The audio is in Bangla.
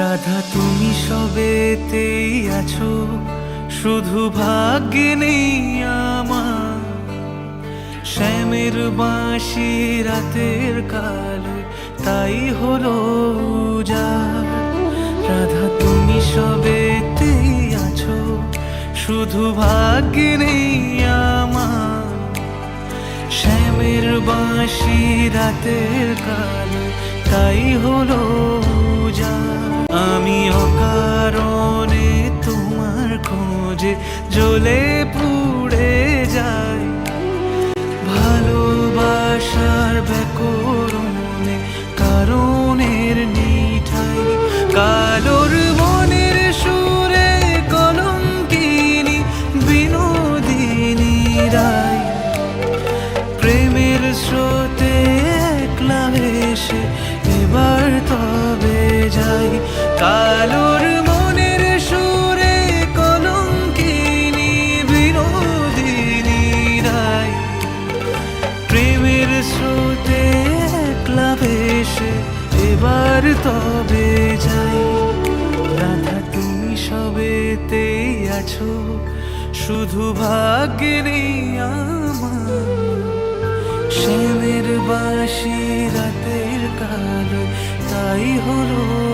রাধা, তুমি সবেতেই আছো। শুধু ভাগ্যে নেই আমার। শ্যামের বাঁশি রাতের কালো, তাই হলো উজাড় রাধা, তুমি সবেতেই আছো। শুধু ভাগ্যে নেই আমার। শ্যামের বাঁশি রাতের কালো, তাই হলো কালোর মনের সুরে রায় প্রেমের এবার তবে যাই। রাধা, তুমি আছো, শুধু ভাগ্যে আমার। শ্যামের বাঁশি রাতের কালো, তাই হলো